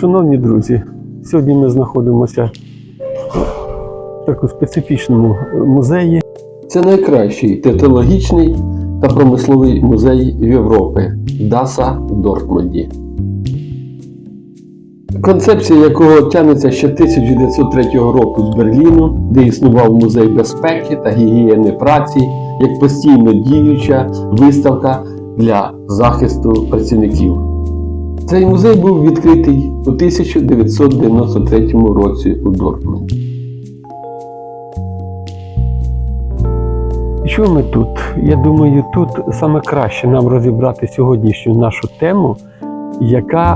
Шановні друзі, сьогодні ми знаходимося в такому специфічному музеї. Це найкращий технологічний та промисловий музей в Європі Даса в Дортмунді. Концепція якого тягнеться ще 1903 року з Берліну, де існував музей безпеки та гігієни праці як постійно діюча виставка для захисту працівників. Цей музей був відкритий у 1993 році у Дортмунді. Чому ми тут? Я думаю, тут саме краще нам розібрати сьогоднішню нашу тему, яка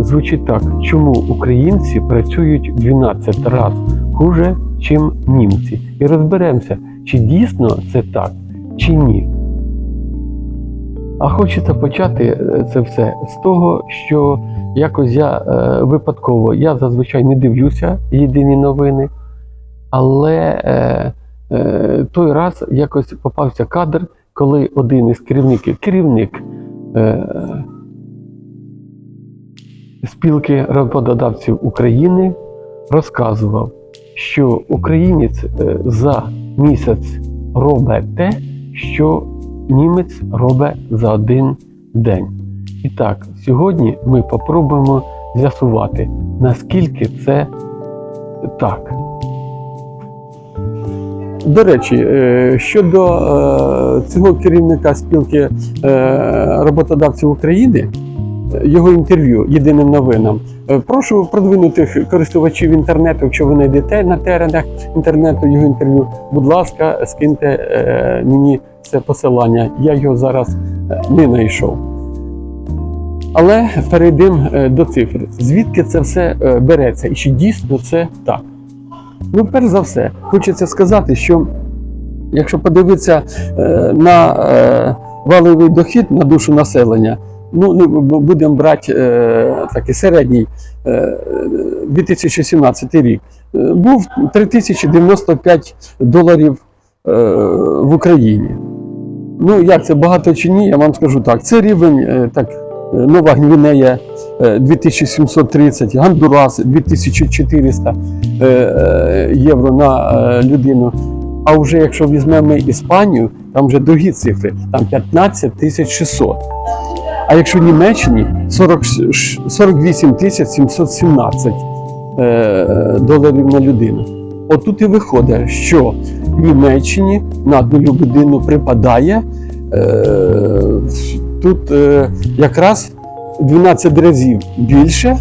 е, звучить так: чому українці працюють 12 разів хуже, чим німці? І розберемося, чи дійсно це так, чи ні. А хочеться почати е, це все з того, що якось я е, випадково, я зазвичай не дивлюся єдині новини, але е, е, той раз якось попався кадр, коли один із керівників, керівник е, спілки роботодавців України розказував, що українець е, за місяць робить те, що німець робить за один день. І так, сьогодні ми попробуємо з'ясувати, наскільки це так. До речі, е, щодо е, цього керівника спілки е, роботодавців України, його інтерв'ю єдиним новинам. Прошу продвинутих користувачів інтернету, якщо ви знайдете на теренах інтернету його інтерв'ю, будь ласка, скиньте мені це посилання. Я його зараз е, не знайшов. Але перейдемо е, до цифр. Звідки це все е, береться і чи дійсно це так? Ну, перш за все, хочеться сказати, що якщо подивитися на валовий дохід на душу населення, ну будемо брати такий середній е, 2017 рік, був 3095 доларів в Україні. Ну, як це багато чи ні, я вам скажу так. Це рівень е, так, е, Нова Гвінея е, 2730, Гондурас 2400 е, е, євро на е, людину. А вже якщо візьмемо Іспанію, там вже другі цифри, там 15 600. А якщо в Німеччині 40, 48 717 е, доларів на людину. Отут і виходить, що Німеччині на одну людину припадає е, тут е, якраз 12 разів більше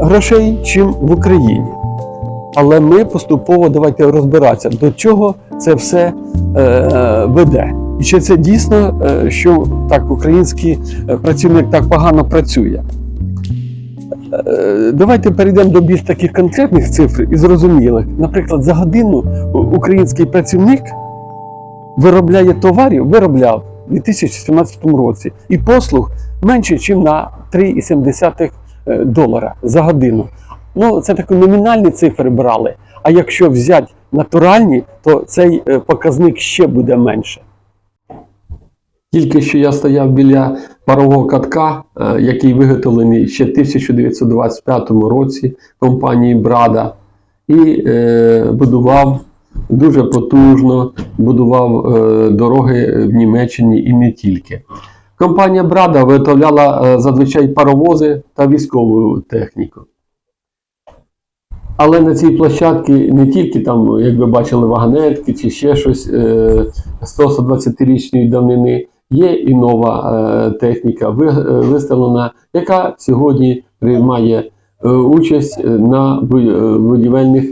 грошей, чим в Україні. Але ми поступово давайте розбиратися, до чого це все е, веде. І чи це дійсно, що так український працівник так погано працює? Е, Давайте перейдемо до більш таких конкретних цифр і зрозумілих. Наприклад, за годину український працівник виробляє товарів, виробляв у 2017 році і послуг менше, ніж на 3,7 е, долара за годину. Ну, це такі номінальні цифри брали. А якщо взяти натуральні, то цей е, показник ще буде менше. Тільки що я стояв біля парового катка, е, який виготовлений ще в 1925 році компанії Брада, і е, будував дуже потужно, будував е, дороги в Німеччині і не тільки. Компанія Брада виготовляла зазвичай паровози та військову техніку. Але на цій площадці не тільки там, як ви бачили, вагонетки чи ще щось е, 120-річної давнини, є і нова е, техніка е, виставлена, яка сьогодні приймає е, участь на будівельних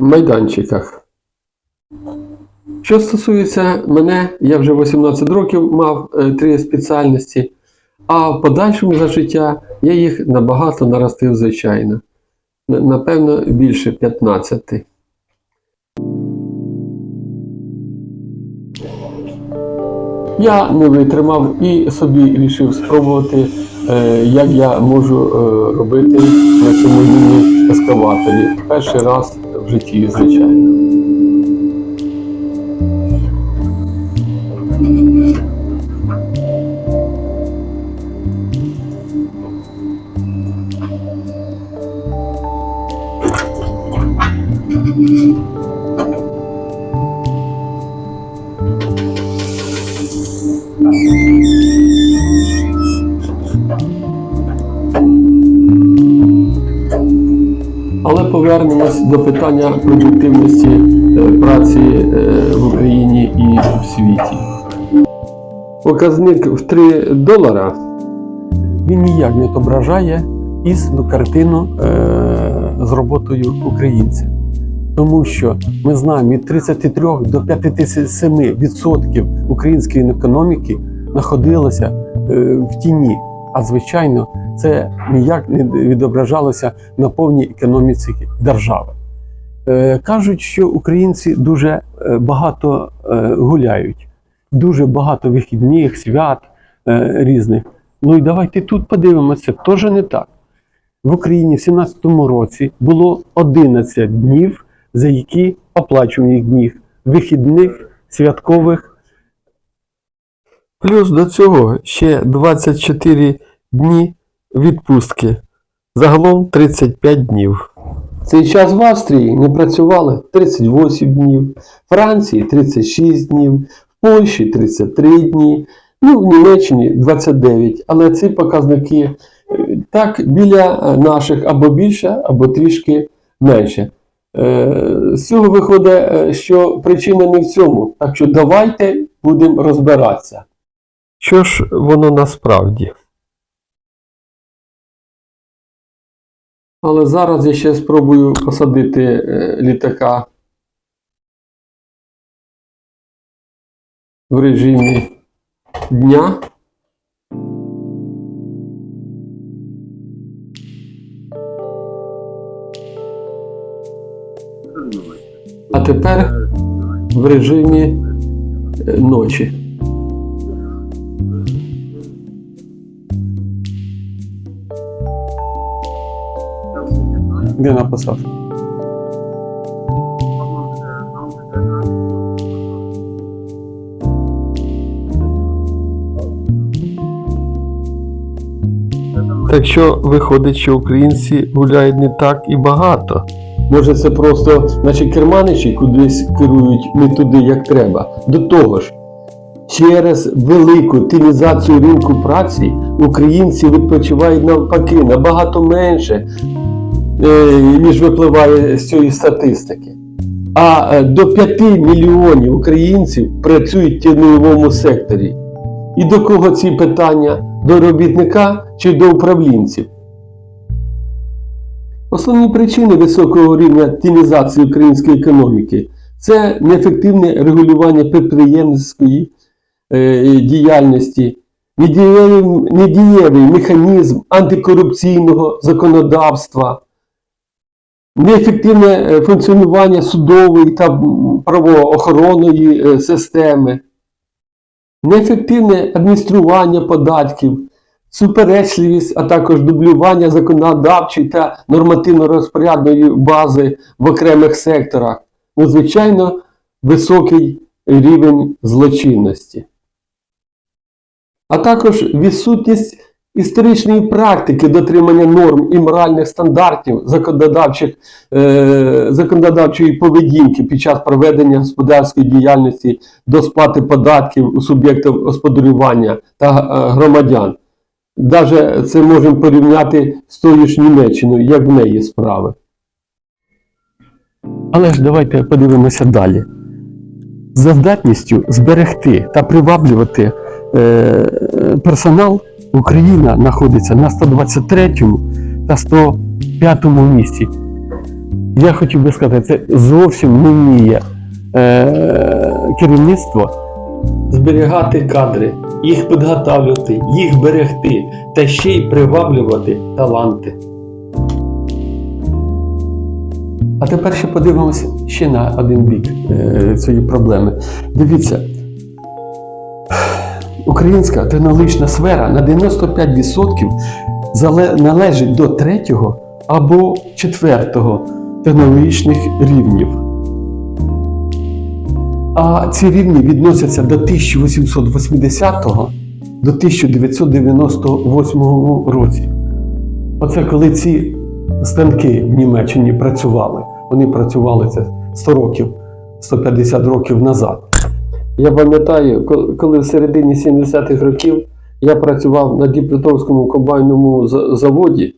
майданчиках. Що стосується мене, я вже 18 років мав три спеціальності, а в подальшому за життя я їх набагато наростив, звичайно. Напевно, більше 15. Я не витримав і собі вирішив спробувати, е, як я можу е, робити на цьому рівні ескаваторі. Перший раз в житті, звичайно. Повернемось до питання продуктивності е, праці е, в Україні і в світі. Показник в 3 долара він ніяк не відображає істинну картину е, з роботою українців. Тому що ми знаємо від 33 до 57% української економіки знаходилося в тіні. А звичайно, це ніяк не відображалося на повній економіці держави. Е, Кажуть, що українці дуже е, багато е, гуляють, дуже багато вихідних, свят різних. Ну і давайте тут подивимося, теж не так. В Україні в 17-му році було 11 днів, за які оплачуваних днів, вихідних, святкових. Плюс до цього ще 24 дні відпустки. Загалом 35 днів. Цей час в Австрії не працювали 38 днів, в Франції 36 днів, в Польщі 33 дні, ну в Німеччині 29. Але ці показники е, так біля е, наших або більше, або трішки менше. Е, З цього виходить, що причина не в цьому. Так що давайте будемо розбиратися. Що ж воно насправді? Але зараз я ще спробую посадити е, літака в режимі дня. А тепер в режимі е, ночі. Де написав? Так що виходить, що українці гуляють не так і багато. Може, це просто наші керманичі кудись керують не туди, як треба. До того ж, через велику тінізацію ринку праці українці відпочивають навпаки набагато менше, ніж випливає з цієї статистики. А е, до 5 мільйонів українців працюють в тіньовому секторі. І до кого ці питання? До робітника чи до управлінців? Основні причини високого рівня тінізації української економіки це неефективне регулювання підприємницької е, діяльності, недієвий, недієвий механізм антикорупційного законодавства, неефективне е, функціонування судової та правоохоронної е, системи, неефективне адміністрування податків, суперечливість, а також дублювання законодавчої та нормативно-розпорядної бази в окремих секторах, ну, звичайно, високий рівень злочинності. А також відсутність історичної практики дотримання норм і моральних стандартів законодавчих, е, законодавчої поведінки під час проведення господарської діяльності до сплати податків у суб'єктів господарювання та е, громадян. Даже це можемо порівняти з тою ж Німеччиною, як в неї справи. Але ж давайте подивимося далі. За здатністю зберегти та приваблювати е, персонал Україна знаходиться на 123 та 105 місці. Я хотів би сказати, це зовсім не вміє е, керівництво зберігати кадри, їх підготавлювати, їх берегти та ще й приваблювати таланти. А тепер ще подивимося ще на один бік е, цієї проблеми. Дивіться, українська технологічна сфера на 95% належить до третього або четвертого технологічних рівнів. А ці рівні відносяться до 1880 до 1998 році. Оце коли ці станки в Німеччині працювали. Вони працювали це 100 років, 150 років назад. Я пам'ятаю, коли в середині 70-х років я працював на Дніпропетровському комбайному заводі.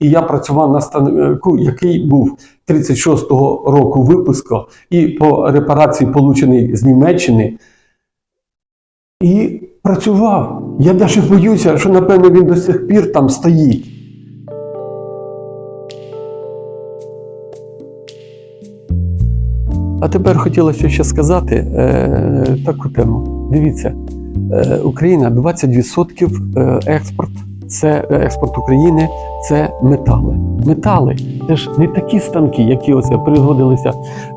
І я працював на станку, який був 36-го року випуску, і по репарації, получений з Німеччини. І працював. Я навіть боюся, що, напевно, він до сих пір там стоїть. А тепер хотілося ще сказати е, таку тему. Дивіться, е, Україна 20% е, експорт. Це е, експорт України, це метали. Метали це ж не такі станки, які оце производилися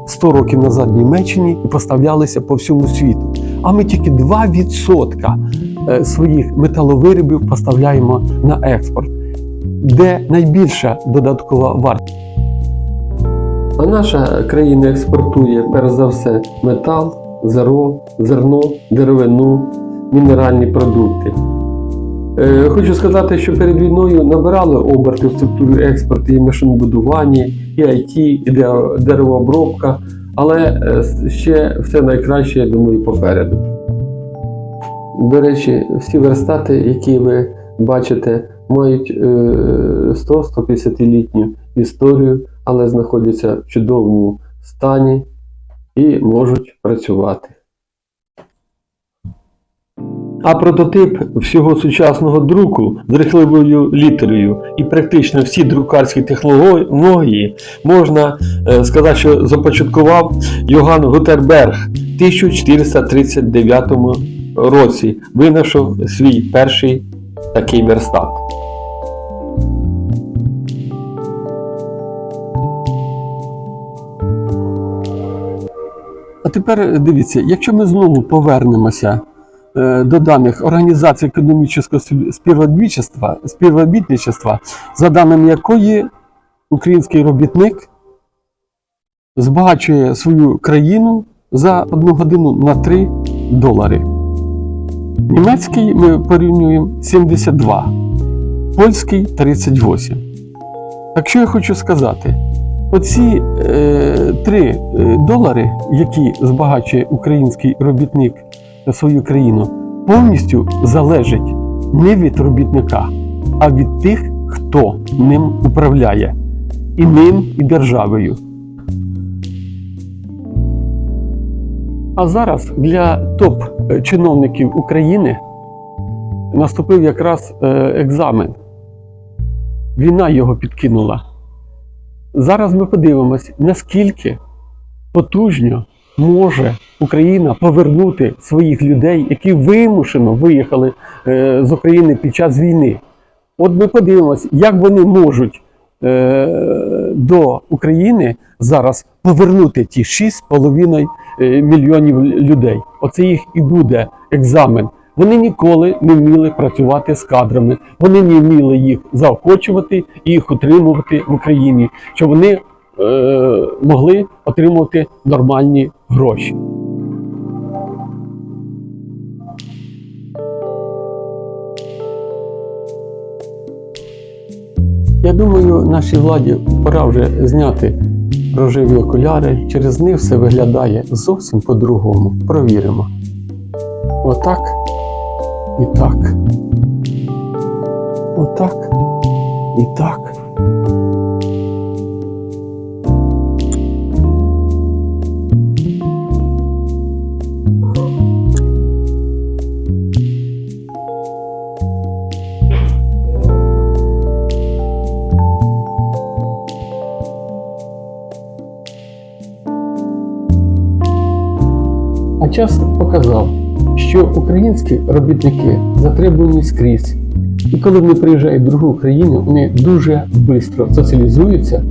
100 років назад в Німеччині і поставлялися по всьому світу. А ми тільки 2% е, своїх металовиробів поставляємо на експорт, де найбільша додаткова вартість. Наша країна експортує перш за все метал, зеро, зерно, деревину, мінеральні продукти. Е, Хочу сказати, що перед війною набирали оберти в структурі експорту і машинобудування, і IT, і деревообробка, але е, ще все найкраще, я думаю, попереду. До речі, всі верстати, які ви бачите, мають е, 100-150-літню історію, але знаходяться в чудовому стані і можуть працювати. А прототип всього сучасного друку з рихливою літерою і практично всі друкарські технології можна е, сказати, що започаткував Йоган Гутерберг в 1439 році. Винайшов свій перший такий верстат. А тепер дивіться, якщо ми знову повернемося е, до даних Організації економічного співробітничества, за даними якої український робітник збагачує свою країну за одну годину на 3 долари. Німецький ми порівнюємо 72, польський 38. Так що я хочу сказати, оці е, 3 е, долари, які збагачує український робітник свою країну, повністю залежать не від робітника, а від тих, хто ним управляє. І ним, і державою. А зараз для топ-чиновників України наступив якраз е, екзамен. Війна його підкинула. Зараз ми подивимось, наскільки потужно може Україна повернути своїх людей, які вимушено виїхали е, з України під час війни. От ми подивимось, як вони можуть е, до України зараз повернути ті 6,5 е, мільйонів людей. Оце їх і буде екзамен. Вони ніколи не вміли працювати з кадрами, вони не вміли їх заохочувати і їх утримувати в Україні, щоб вони е, могли отримувати нормальні гроші. Я думаю, нашій владі пора вже зняти рожеві окуляри. Через них все виглядає зовсім по-другому. Провіримо. Отак і так. Отак і так. А час показав, що українські робітники затребувані скрізь. І коли вони приїжджають в другу країну, вони дуже швидко соціалізуються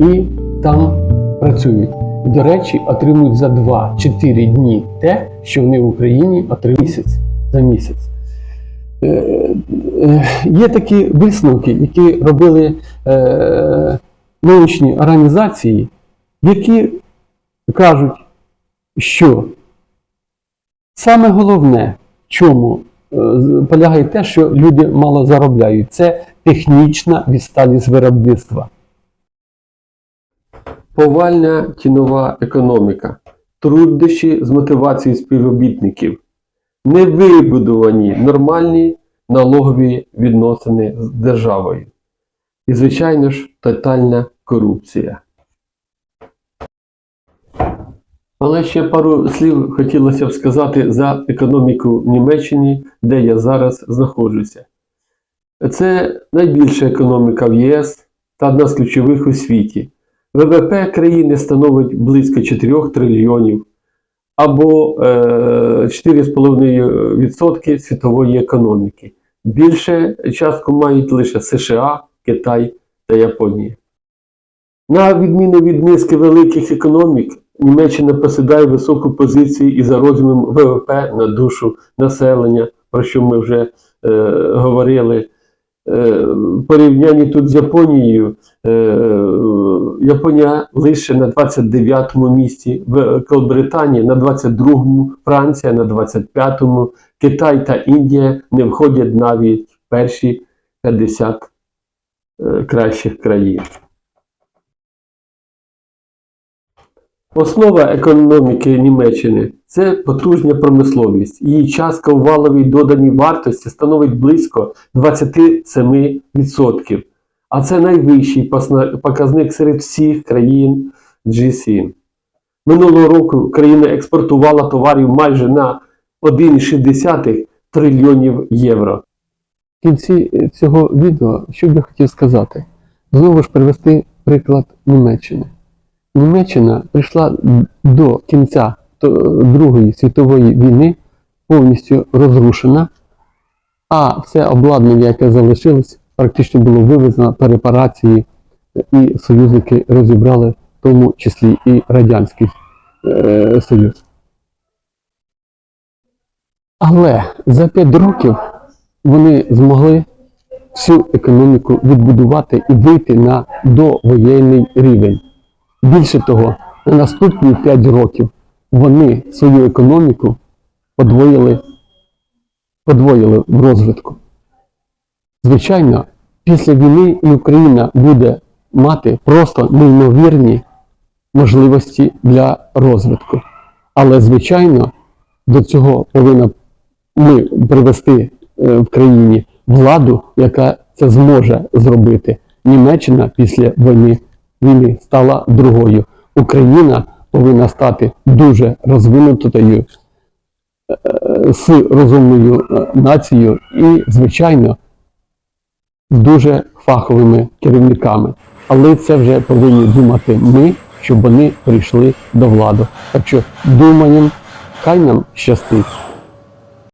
і там працюють. До речі, отримують за 2-4 дні те, що вони в Україні отримують місяць за місяць. Е, е, Є такі висновки, які робили е, научні організації, які кажуть, що Саме головне, в чому е, полягає те, що люди мало заробляють, це технічна відсталість виробництва. Повальна тінова економіка, труднощі з мотивації співробітників, невибудовані нормальні налогові відносини з державою. і, звичайно ж, тотальна корупція. Але ще пару слів хотілося б сказати за економіку Німеччини, де я зараз знаходжуся. Це найбільша економіка в ЄС та одна з ключових у світі. ВВП країни становить близько 4 трильйонів або е, 4,5% світової економіки. Більше частку мають лише США, Китай та Японія. На відміну від низки великих економік, Німеччина посідає високу позицію і за розміром ВВП на душу населення, про що ми вже е, говорили. Е, порівнянні тут з Японією, е, Японія лише на 29-му місці, Великобританія на 22-му, Франція на 25-му, Китай та Індія не входять навіть в перші 50 е, кращих країн. Основа економіки Німеччини це потужна промисловість. Її частка у валовій доданій вартості становить близько 27%. А це найвищий показник серед всіх країн G7. Минулого року країна експортувала товарів майже на 1,6 трильйонів євро. В кінці е, цього відео, що б я хотів сказати, знову ж привести приклад Німеччини. Німеччина прийшла до кінця Другої світової війни повністю розрушена, а все обладнання, яке залишилось, практично було вивезено по репарації, і союзники розібрали, в тому числі і Радянський е, Союз. Але за 5 років вони змогли всю економіку відбудувати і вийти на довоєнний рівень. Більше того, на наступні 5 років вони свою економіку подвоїли, подвоїли в розвитку. Звичайно, після війни і Україна буде мати просто неймовірні можливості для розвитку. Але, звичайно, до цього повинна ми привести е, в країні владу, яка це зможе зробити. Німеччина після війни, війни стала другою. Україна повинна стати дуже розвинутою е, з розумною е, нацією і, звичайно, дуже фаховими керівниками. Але це вже повинні думати ми, щоб вони прийшли до влади. Так що думаємо, хай нам щастить.